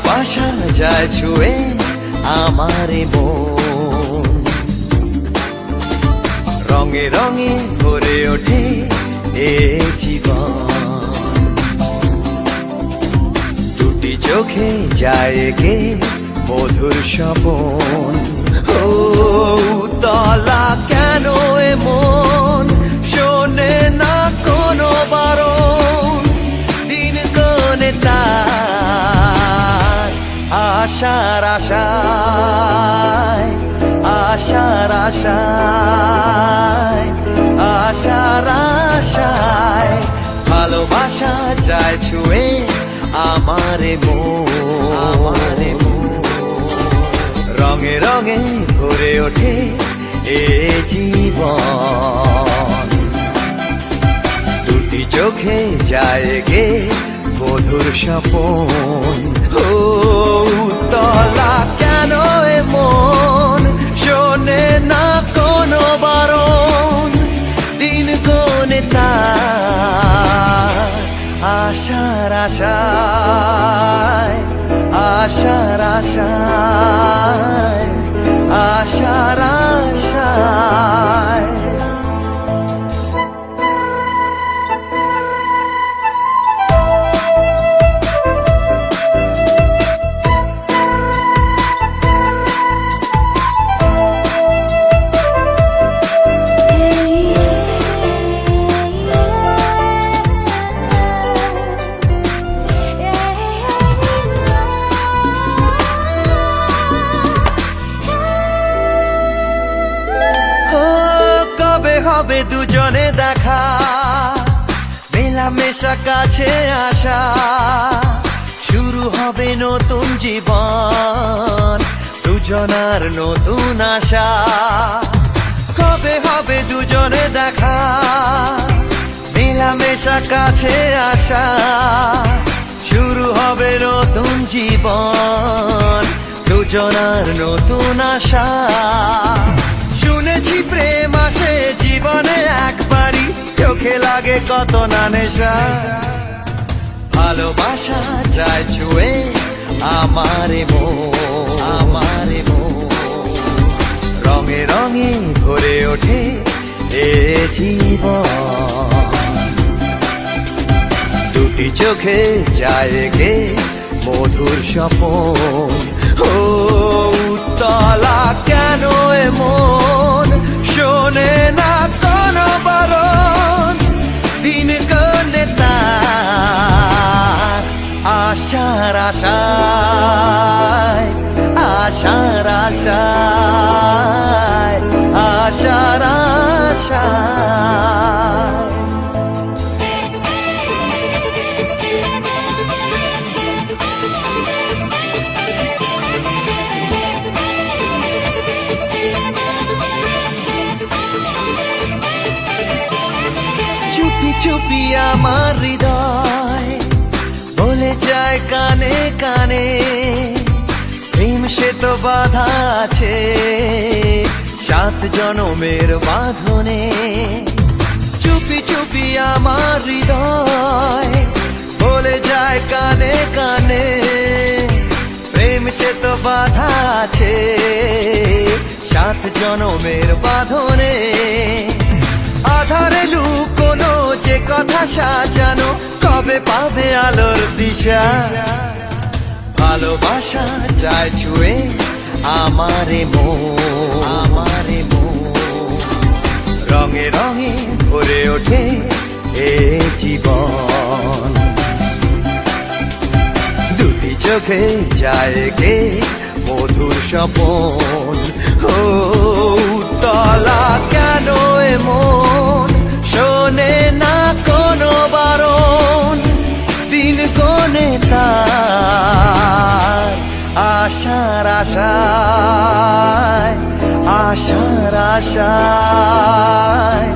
ভালোবাসা যায় ছুঁয়ে আমার মন। রঙে রঙে ভরে ওঠে এ জীবন। দুটি চোখে যায় গে মধুর স্বপন। ও তলা কেন এমন আশার আশায় আশার আশায় আশার আশায়। ভালোবাসা যায় ছুঁয়ে আমারে মন। আমারে রঙে রঙে ভরে ওঠে এ জীবন। দুটি চোখে যায় গে মধুর স্বপন। ও আশায় আশার আশায়। মেলামেশা কাছে আসা। শুরু হবে নতুন জীবন, দুজনার নতুন আশা। কবে হবে দুজনে দেখা? মেলামেশা কাছে আসা। শুরু হবে নতুন জীবন, দুজনার নতুন আশা। শুনেছি প্রেম আসে জীবনে। চোখে লাগে কত না নেশা। ভালোবাসা চায় ছুঁয়ে আমারে মো আমারে মো রঙে রঙে ভরে ওঠে এ জীবন। দুটি চোখে যায় গে মধুর স্বপন। ও তলা আশার আশায় আশার আশায় আশার চুপি চুপি আমার হৃদয় বলে যায় কানে কানে। প্রেম সে তো বাধা আছে, সাত জনমের বাঁধনে। চুপি চুপি আমার হৃদয় বলে যায় কানে কানে। প্রেম সে তো বাধা আছে, সাত জনমের বাঁধনে। আধারে লুকোনো যে কথা সাজানো কবে পাবে আলোর দিশা? ভালোবাসা যায় ছুঁয়ে আমারে মো আমারে মো রঙে রঙে ভরে ওঠে এ জীবন। দুটি চোখে যায় গে মধুর স্বপন। ও আশায় আশার আশায়।